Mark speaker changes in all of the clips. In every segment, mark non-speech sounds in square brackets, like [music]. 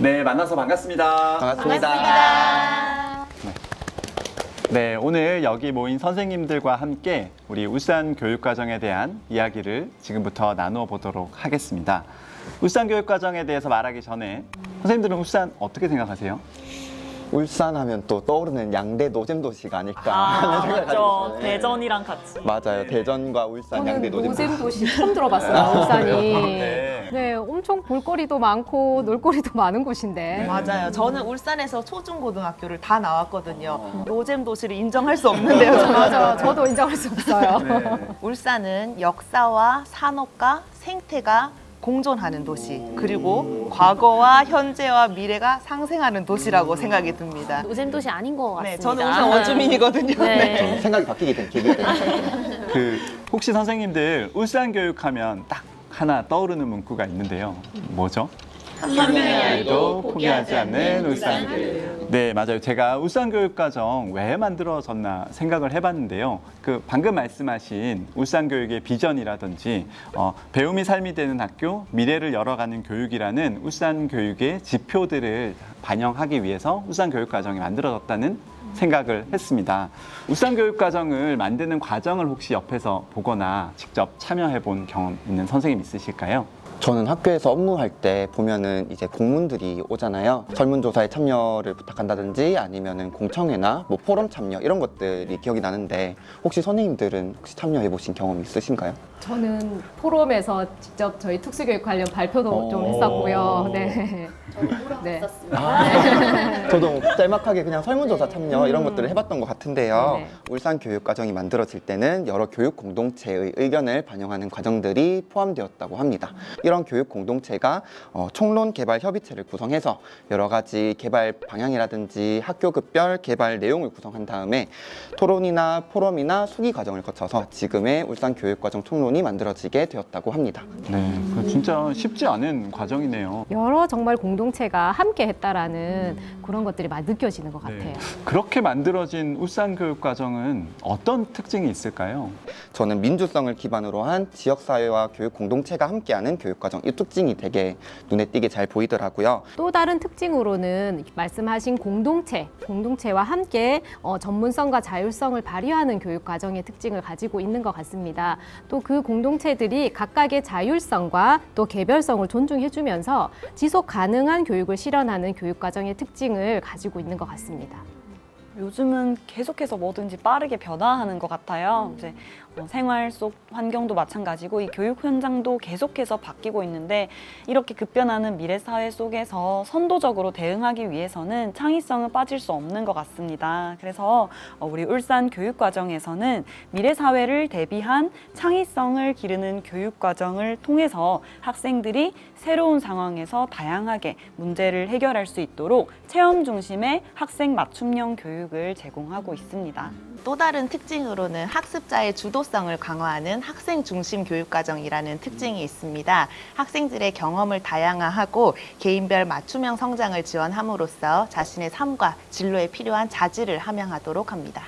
Speaker 1: 네, 만나서 반갑습니다.
Speaker 2: 반갑습니다.
Speaker 1: 네, 오늘 여기 모인 선생님들과 함께 우리 울산 교육과정에 대한 이야기를 지금부터 나누어 보도록 하겠습니다. 울산 교육과정에 대해서 말하기 전에 선생님들은 울산 어떻게 생각하세요?
Speaker 2: 울산 하면 또 떠오르는 양대 노잼 도시가 아닐까 하는
Speaker 3: 아,
Speaker 2: 생각을
Speaker 3: 맞죠.
Speaker 2: 가지고 있어요.
Speaker 3: 대전이랑 같이.
Speaker 2: 맞아요. 대전과 울산 양대
Speaker 4: 저는
Speaker 2: 노잼
Speaker 4: 노잼
Speaker 2: 도시.
Speaker 4: 도시 [laughs] 처음 들어봤어요, 울산이.
Speaker 1: 네.
Speaker 4: 네, 엄청 볼거리도 많고 놀거리도 많은 곳인데.
Speaker 5: 맞아요. 저는 울산에서 초중고등학교를 다 나왔거든요. 노잼 도시를 인정할 수 없는데요. 저는.
Speaker 4: 맞아, 저도 인정할 수 없어요.
Speaker 1: 네.
Speaker 5: 울산은 역사와 산업과 생태가 공존하는 도시 그리고 과거와 현재와 미래가 상생하는 도시라고 생각이 듭니다.
Speaker 6: 노잼 도시 아닌 것 같습니다.
Speaker 5: 네, 저는 울산 원주민이거든요.
Speaker 6: 네.
Speaker 5: 네.
Speaker 2: 저는 생각이 바뀌게 된 계기 때문에. [laughs]
Speaker 1: 그 혹시 선생님들 울산 교육하면 딱 하나 떠오르는 문구가 있는데요. 뭐죠? 한명이라도 포기하지 않는 울산 교육. 네, 맞아요. 제가 울산 교육과정 왜 만들어졌나 생각을 해봤는데요. 그 방금 말씀하신 울산 교육의 비전이라든지 어, 배움이 삶이 되는 학교, 미래를 열어가는 교육이라는 울산 교육의 지표들을 반영하기 위해서 울산 교육과정이 만들어졌다는 생각을 했습니다. 울산 교육과정을 만드는 과정을 혹시 옆에서 보거나 직접 참여해 본 경험 있는 선생님 있으실까요?
Speaker 2: 저는 학교에서 업무할 때 보면은 이제 공문들이 오잖아요. 설문조사에 참여를 부탁한다든지 아니면은 공청회나 뭐 포럼 참여 이런 것들이 기억이 나는데 혹시 선생님들은 혹시 참여해 보신 경험 있으신가요?
Speaker 4: 저는 포럼에서 직접 저희 특수교육 관련 발표도 좀
Speaker 2: 오.
Speaker 4: 했었고요. 네. [laughs] 네. [laughs]
Speaker 2: 저도 짤막하게 그냥 설문조사 참여 이런 것들을 해봤던 것 같은데요.
Speaker 4: 네.
Speaker 2: 울산 교육과정이 만들어질 때는 여러 교육 공동체의 의견을 반영하는 과정들이 포함되었다고 합니다. 이런 교육 공동체가 어, 총론 개발 협의체를 구성해서 여러 가지 개발 방향이라든지 학교급별 개발 내용을 구성한 다음에 토론이나 포럼이나 수기 과정을 거쳐서 지금의 울산 교육과정 총론이 만들어지게 되었다고 합니다.
Speaker 1: 네, 그 진짜 쉽지 않은 과정이네요.
Speaker 4: 여러 정말 공동체가 함께 했다라는 그런 것들이 많이 느껴지는 것 같아요.
Speaker 1: 네. 그렇게 만들어진 울산 교육 과정은 어떤 특징이 있을까요?
Speaker 2: 저는 민주성을 기반으로 한 지역사회와 교육 공동체가 함께하는 교육 과정 이 특징이 되게 눈에 띄게 잘 보이더라고요.
Speaker 4: 또 다른 특징으로는 말씀하신 공동체, 공동체와 함께 어, 전문성과 자율성을 발휘하는 교육 과정의 특징을 가지고 있는 것 같습니다. 또 그 공동체들이 각각의 자율성과 또 개별성을 존중해주면서 지속 가능한 교육을 실현하는 교육 과정의 특징을 가지고 있는 것 같습니다.
Speaker 3: 요즘은 계속해서 뭐든지 빠르게 변화하는 것 같아요. 이제 어, 생활 속 환경도 마찬가지고 이 교육 현장도 계속해서 바뀌고 있는데 이렇게 급변하는 미래 사회 속에서 선도적으로 대응하기 위해서는 창의성은 빠질 수 없는 것 같습니다. 그래서 어, 우리 울산 교육 과정에서는 미래 사회를 대비한 창의성을 기르는 교육 과정을 통해서 학생들이 새로운 상황에서 다양하게 문제를 해결할 수 있도록 체험 중심의 학생 맞춤형 교육을 제공하고 있습니다.
Speaker 5: 또 다른 특징으로는 학습자의 주도성을 강화하는 학생 중심 교육 과정이라는 특징이 있습니다. 학생들의 경험을 다양화하고 개인별 맞춤형 성장을 지원함으로써 자신의 삶과 진로에 필요한 자질을 함양하도록 합니다.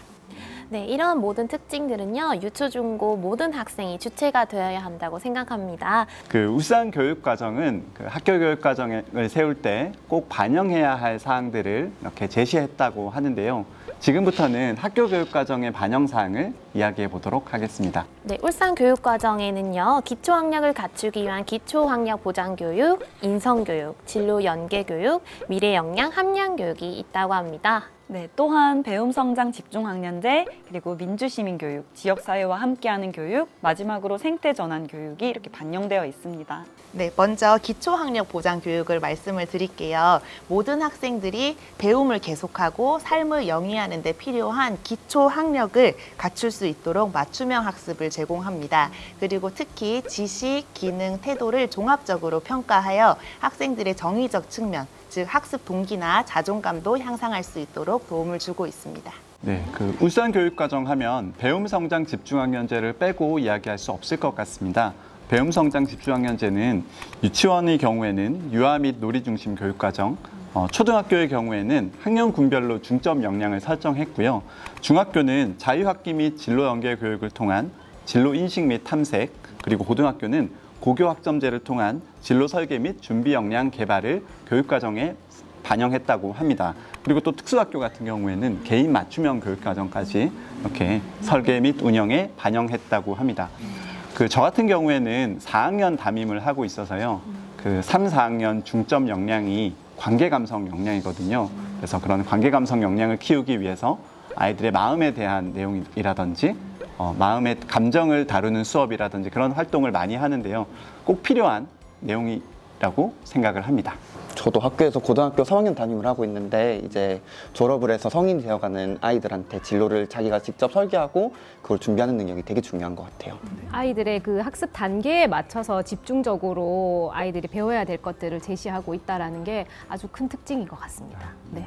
Speaker 6: 네, 이런 모든 특징들은요, 유초, 중고 모든 학생이 주체가 되어야 한다고 생각합니다.
Speaker 1: 그 울산 교육 과정은 그 학교 교육 과정을 세울 때 꼭 반영해야 할 사항들을 이렇게 제시했다고 하는데요. 지금부터는 학교 교육 과정의 반영 사항을 이야기해 보도록 하겠습니다.
Speaker 6: 네, 울산 교육 과정에는요, 기초 학력을 갖추기 위한 기초 학력 보장 교육, 인성 교육, 진로 연계 교육, 미래 역량 함량 교육이 있다고 합니다.
Speaker 3: 네, 또한 배움 성장 집중 학년제, 그리고 민주 시민 교육, 지역 사회와 함께하는 교육, 마지막으로 생태 전환 교육이 이렇게 반영되어 있습니다.
Speaker 5: 네, 먼저 기초 학력 보장 교육을 말씀을 드릴게요. 모든 학생들이 배움을 계속하고 삶을 영위하는 데 필요한 기초 학력을 갖출 수 있도록 맞춤형 학습을 제공합니다. 그리고 특히 지식, 기능, 태도를 종합적으로 평가하여 학생들의 정의적 측면, 즉 학습 동기나 자존감도 향상할 수 있도록 도움을 주고 있습니다.
Speaker 1: 네, 그 울산 교육과정 하면 배움 성장 집중학년제를 빼고 이야기할 수 없을 것 같습니다. 배움 성장 집중학년제는 유치원의 경우에는 유아 및 놀이 중심 교육과정, 어, 초등학교의 경우에는 학년 군별로 중점 역량을 설정했고요. 중학교는 자유학기 및 진로 연계 교육을 통한 진로 인식 및 탐색, 그리고 고등학교는 고교 학점제를 통한 진로 설계 및 준비 역량 개발을 교육 과정에 반영했다고 합니다. 그리고 또 특수학교 같은 경우에는 개인 맞춤형 교육 과정까지 이렇게 설계 및 운영에 반영했다고 합니다. 그 저 같은 경우에는 4학년 담임을 하고 있어서요. 그 3, 4학년 중점 역량이 관계 감성 역량이거든요. 그래서 그런 관계 감성 역량을 키우기 위해서 아이들의 마음에 대한 내용이라든지 어, 마음의 감정을 다루는 수업이라든지 그런 활동을 많이 하는데요. 꼭 필요한 내용이라고 생각을 합니다.
Speaker 2: 저도 학교에서 고등학교 3학년 담임을 하고 있는데 이제 졸업을 해서 성인이 되어가는 아이들한테 진로를 자기가 직접 설계하고 그걸 준비하는 능력이 되게 중요한 것 같아요.
Speaker 4: 아이들의 그 학습 단계에 맞춰서 집중적으로 아이들이 배워야 될 것들을 제시하고 있다라는 게 아주 큰 특징인 것 같습니다. 네.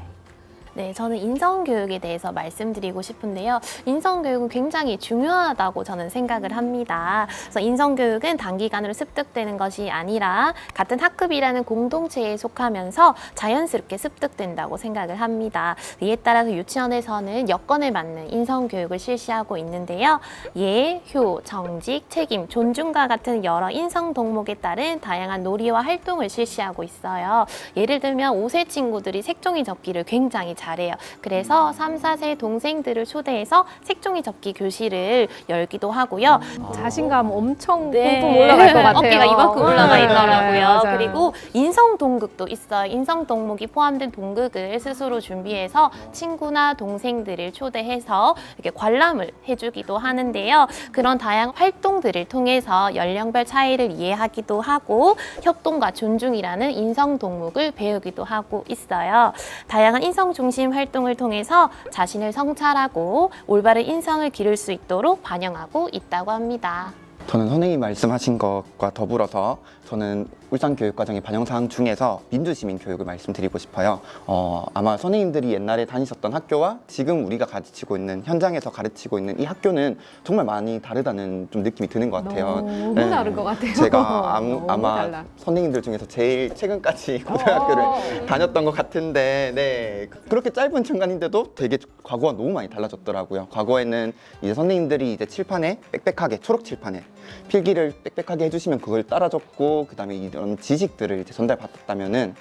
Speaker 6: 네, 저는 인성교육에 대해서 말씀드리고 싶은데요. 인성교육은 굉장히 중요하다고 저는 생각을 합니다. 그래서 인성교육은 단기간으로 습득되는 것이 아니라 같은 학급이라는 공동체에 속하면서 자연스럽게 습득된다고 생각을 합니다. 이에 따라서 유치원에서는 여건에 맞는 인성교육을 실시하고 있는데요. 예, 효, 정직, 책임, 존중과 같은 여러 인성 덕목에 따른 다양한 놀이와 활동을 실시하고 있어요. 예를 들면 5세 친구들이 색종이 접기를 굉장히 잘 해요. 그래서 3, 4세 동생들을 초대해서 색종이 접기 교실을 열기도 하고요.
Speaker 4: 자신감 엄청
Speaker 6: 네.
Speaker 4: 뿜뿜 올라갈 것 같아요.
Speaker 6: 어깨가 이만큼 올라가
Speaker 4: 네,
Speaker 6: 있더라고요.
Speaker 4: 맞아요.
Speaker 6: 그리고 인성 동극도 있어요. 인성 동목이 포함된 동극을 스스로 준비해서 친구나 동생들을 초대해서 이렇게 관람을 해주기도 하는데요. 그런 다양한 활동들을 통해서 연령별 차이를 이해하기도 하고 협동과 존중이라는 인성 동목을 배우기도 하고 있어요. 다양한 인성 중심 활동을 통해서 자신을 성찰하고 올바른 인성을 기를 수 있도록 반영하고 있다고 합니다.
Speaker 2: 저는 선생님이 말씀하신 것과 더불어서 저는 울산교육과정의 반영사항 중에서 민주시민 교육을 말씀드리고 싶어요. 어, 아마 선생님들이 옛날에 다니셨던 학교와 지금 우리가 가르치고 있는 현장에서 가르치고 있는 이 학교는 정말 많이 다르다는 좀 느낌이 드는 것 같아요.
Speaker 4: 너무
Speaker 2: 네.
Speaker 4: 다른 것 같아요.
Speaker 2: 제가 [laughs] 아무, 아마
Speaker 4: 달라.
Speaker 2: 선생님들 중에서 제일 최근까지 [laughs] 고등학교를
Speaker 4: 어.
Speaker 2: 다녔던 것 같은데, 네. 그렇게 짧은 시간인데도 되게 과거와 너무 많이 달라졌더라고요. 과거에는 이제 선생님들이 이제 칠판에 빽빽하게, 초록 칠판에 필기를 빽빽하게 해주시면 그걸 따라 적고, 그 다음에 이런 지식들을 이제 전달받았다면은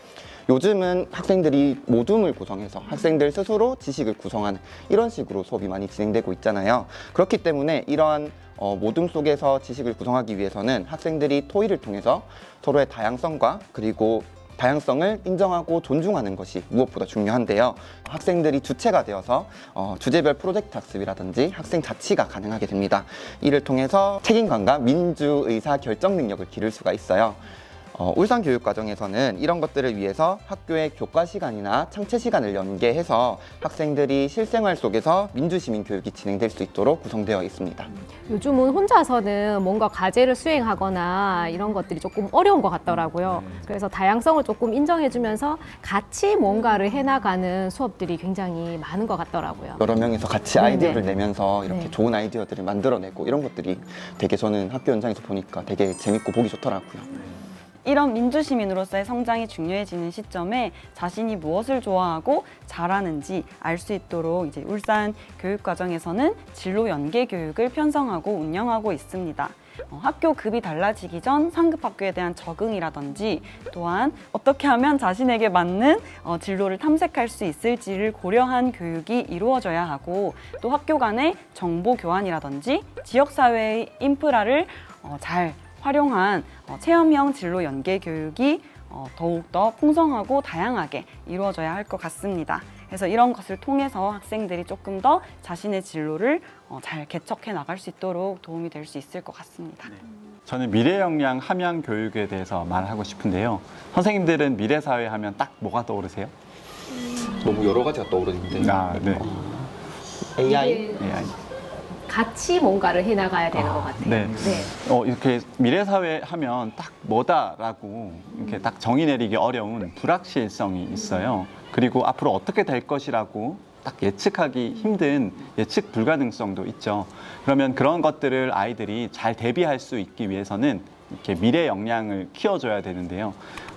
Speaker 2: 요즘은 학생들이 모둠을 구성해서 학생들 스스로 지식을 구성하는 이런 식으로 수업이 많이 진행되고 있잖아요. 그렇기 때문에 이러한 어, 모둠 속에서 지식을 구성하기 위해서는 학생들이 토의를 통해서 서로의 다양성과 그리고 다양성을 인정하고 존중하는 것이 무엇보다 중요한데요. 학생들이 주체가 되어서 어, 주제별 프로젝트 학습이라든지 학생 자치가 가능하게 됩니다. 이를 통해서 책임감과 민주의사 결정 능력을 기를 수가 있어요. 어, 울산 교육 과정에서는 이런 것들을 위해서 학교의 교과 시간이나 창체 시간을 연계해서 학생들이 실생활 속에서 민주시민 교육이 진행될 수 있도록 구성되어 있습니다.
Speaker 4: 요즘은 혼자서는 뭔가 과제를 수행하거나 이런 것들이 조금 어려운 것 같더라고요. 그래서 다양성을 조금 인정해주면서 같이 뭔가를 해나가는 수업들이 굉장히 많은 것 같더라고요.
Speaker 2: 여러 명이서 같이
Speaker 4: 네,
Speaker 2: 아이디어를
Speaker 4: 네.
Speaker 2: 내면서 이렇게
Speaker 4: 네.
Speaker 2: 좋은 아이디어들을 만들어내고 이런 것들이 되게 저는 학교 현장에서 보니까 되게 재밌고 보기 좋더라고요.
Speaker 3: 이런 민주시민으로서의 성장이 중요해지는 시점에 자신이 무엇을 좋아하고 잘하는지 알 수 있도록 이제 울산 교육과정에서는 진로 연계 교육을 편성하고 운영하고 있습니다. 어, 학교 급이 달라지기 전 상급 학교에 대한 적응이라든지 또한 어떻게 하면 자신에게 맞는 어, 진로를 탐색할 수 있을지를 고려한 교육이 이루어져야 하고 또 학교 간의 정보 교환이라든지 지역사회의 인프라를 어, 잘 활용한 어, 체험형 진로 연계 교육이 어, 더욱더 풍성하고 다양하게 이루어져야 할 것 같습니다. 그래서 이런 것을 통해서 학생들이 조금 더 자신의 진로를 어, 잘 개척해 나갈 수 있도록 도움이 될 수 있을 것 같습니다.
Speaker 1: 저는 미래 역량 함양 교육에 대해서 말하고 싶은데요. 선생님들은 미래 사회 하면 딱 뭐가 떠오르세요?
Speaker 7: 너무 여러 가지가 떠오르는데
Speaker 1: 아, 네.
Speaker 2: AI
Speaker 1: AI.
Speaker 4: 같이 뭔가를 해나가야 되는 것 같아요.
Speaker 1: 네. 어, 이렇게 미래 사회 하면 딱 뭐다라고 이렇게 딱 정의 내리기 어려운 불확실성이 있어요. 그리고 앞으로 어떻게 될 것이라고 딱 예측하기 힘든 예측 불가능성도 있죠. 그러면 그런 것들을 아이들이 잘 대비할 수 있기 위해서는 이렇게 미래 역량을 키워줘야 되는데요.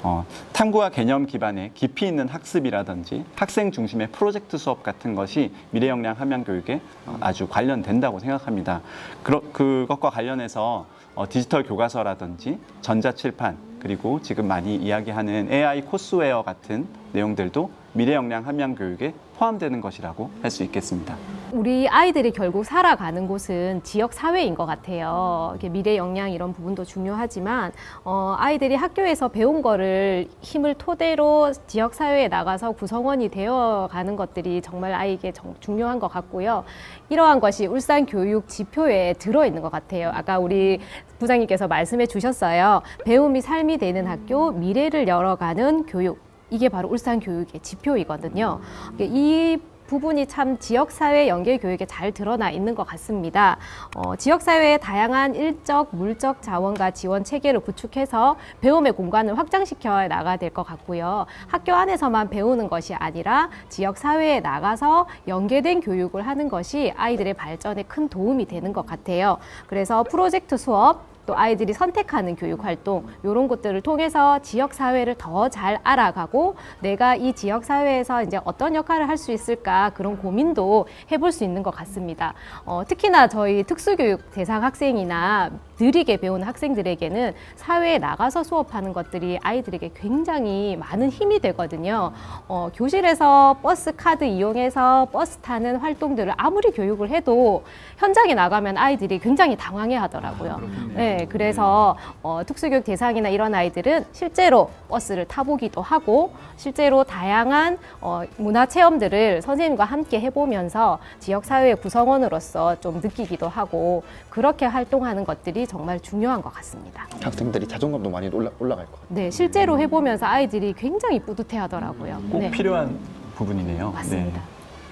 Speaker 1: 어, 탐구와 개념 기반의 깊이 있는 학습이라든지 학생 중심의 프로젝트 수업 같은 것이 미래 역량 함양 교육에 어, 아주 관련된다고 생각합니다. 그러, 그것과 관련해서 어, 디지털 교과서라든지 전자칠판 그리고 지금 많이 이야기하는 AI 코스웨어 같은 내용들도 미래 역량 함양 교육에 포함되는 것이라고 할 수 있겠습니다.
Speaker 4: 우리 아이들이 결국 살아가는 곳은 지역 사회인 것 같아요. 미래 역량 이런 부분도 중요하지만 어, 아이들이 학교에서 배운 거를 힘을 토대로 지역 사회에 나가서 구성원이 되어 가는 것들이 정말 아이에게 정- 중요한 것 같고요. 이러한 것이 울산 교육 지표에 들어 있는 것 같아요. 아까 우리 부장님께서 말씀해 주셨어요. 배움이 삶이 되는 학교, 미래를 열어가는 교육. 이게 바로 울산 교육의 지표이거든요. 이 부분이 참 지역사회 연계 교육에 잘 드러나 있는 것 같습니다. 어, 지역사회의 다양한 일적, 물적 자원과 지원 체계를 구축해서 배움의 공간을 확장시켜 나가야 될 것 같고요. 학교 안에서만 배우는 것이 아니라 지역사회에 나가서 연계된 교육을 하는 것이 아이들의 발전에 큰 도움이 되는 것 같아요. 그래서 프로젝트 수업, 또 아이들이 선택하는 교육 활동 이런 것들을 통해서 지역 사회를 더 잘 알아가고 내가 이 지역 사회에서 이제 어떤 역할을 할 수 있을까 그런 고민도 해볼 수 있는 것 같습니다. 어, 특히나 저희 특수교육 대상 학생이나 느리게 배우는 학생들에게는 사회에 나가서 수업하는 것들이 아이들에게 굉장히 많은 힘이 되거든요. 어, 교실에서 버스 카드 이용해서 버스 타는 활동들을 아무리 교육을 해도 현장에 나가면 아이들이 굉장히 당황해 하더라고요. 네, 그래서 어, 특수교육 대상이나 이런 아이들은 실제로 버스를 타보기도 하고 실제로 다양한 어, 문화 체험들을 선생님과 함께 해보면서 지역 사회의 구성원으로서 좀 느끼기도 하고 그렇게 활동하는 것들이 정말 중요한 것 같습니다.
Speaker 2: 학생들이 자존감도 많이 올라, 올라갈 것 같아요.
Speaker 4: 네, 실제로 해보면서 아이들이 굉장히 뿌듯해하더라고요.
Speaker 1: 꼭
Speaker 4: 네,
Speaker 1: 필요한 부분이네요.
Speaker 4: 맞습니다.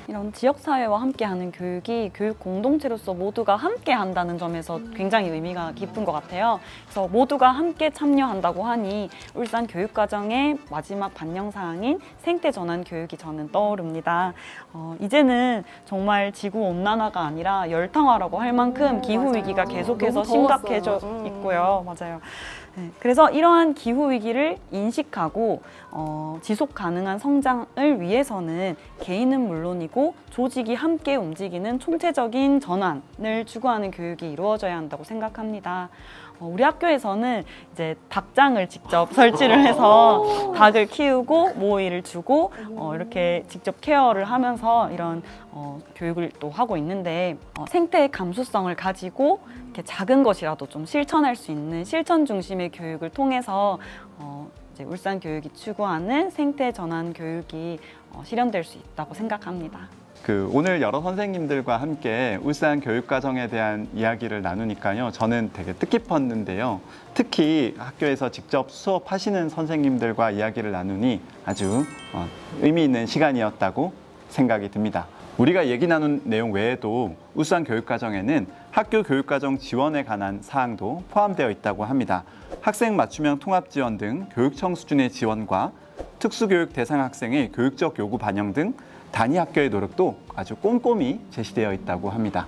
Speaker 3: 이런 지역 사회와 함께하는 교육이 교육 공동체로서 모두가 함께 한다는 점에서 굉장히 의미가 깊은 것 같아요. 그래서 모두가 함께 참여한다고 하니 울산 교육과정의 마지막 반영 사항인 생태 전환 교육이 저는 떠오릅니다. 어, 이제는 정말 지구 온난화가 아니라 열탕화라고 할 만큼 기후 위기가 계속해서. 심각해져
Speaker 4: 음.
Speaker 3: 있고요. 맞아요. 네, 그래서 이러한 기후 위기를 인식하고 어, 지속 가능한 성장을 위해서는 개인은 물론이고 조직이 함께 움직이는 총체적인 전환을 추구하는 교육이 이루어져야 한다고 생각합니다. 어, 우리 학교에서는 이제 닭장을 직접 설치를 해서 닭을 키우고 모이를 주고 어, 이렇게 직접 케어를 하면서 이런 어, 교육을 또 하고 있는데 어, 생태의 감수성을 가지고 이렇게 작은 것이라도 좀 실천할 수 있는 실천 중심의 교육을 통해서 어, 이제 울산 교육이 추구하는 생태 전환 교육이 어, 실현될 수 있다고 생각합니다.
Speaker 1: 그 오늘 여러 선생님들과 함께 울산 교육과정에 대한 이야기를 나누니까요. 저는 되게 뜻깊었는데요. 특히 학교에서 직접 수업하시는 선생님들과 이야기를 나누니 아주 어, 의미 있는 시간이었다고 생각이 듭니다. 우리가 얘기 나눈 내용 외에도 울산 교육과정에는 학교 교육과정 지원에 관한 사항도 포함되어 있다고 합니다. 학생 맞춤형 통합 지원 등 교육청 수준의 지원과 특수교육 대상 학생의 교육적 요구 반영 등 단위 학교의 노력도 아주 꼼꼼히 제시되어 있다고 합니다.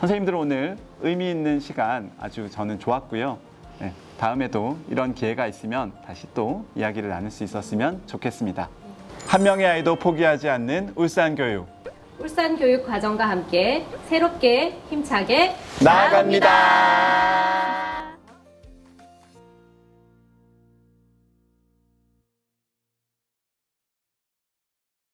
Speaker 1: 선생님들 오늘 의미 있는 시간 아주 저는 좋았고요. 네, 다음에도 이런 기회가 있으면 다시 또 이야기를 나눌 수 있었으면 좋겠습니다. 한 명의 아이도 포기하지 않는 울산 교육
Speaker 4: 울산 교육 과정과 함께 새롭게 힘차게
Speaker 1: 나아갑니다.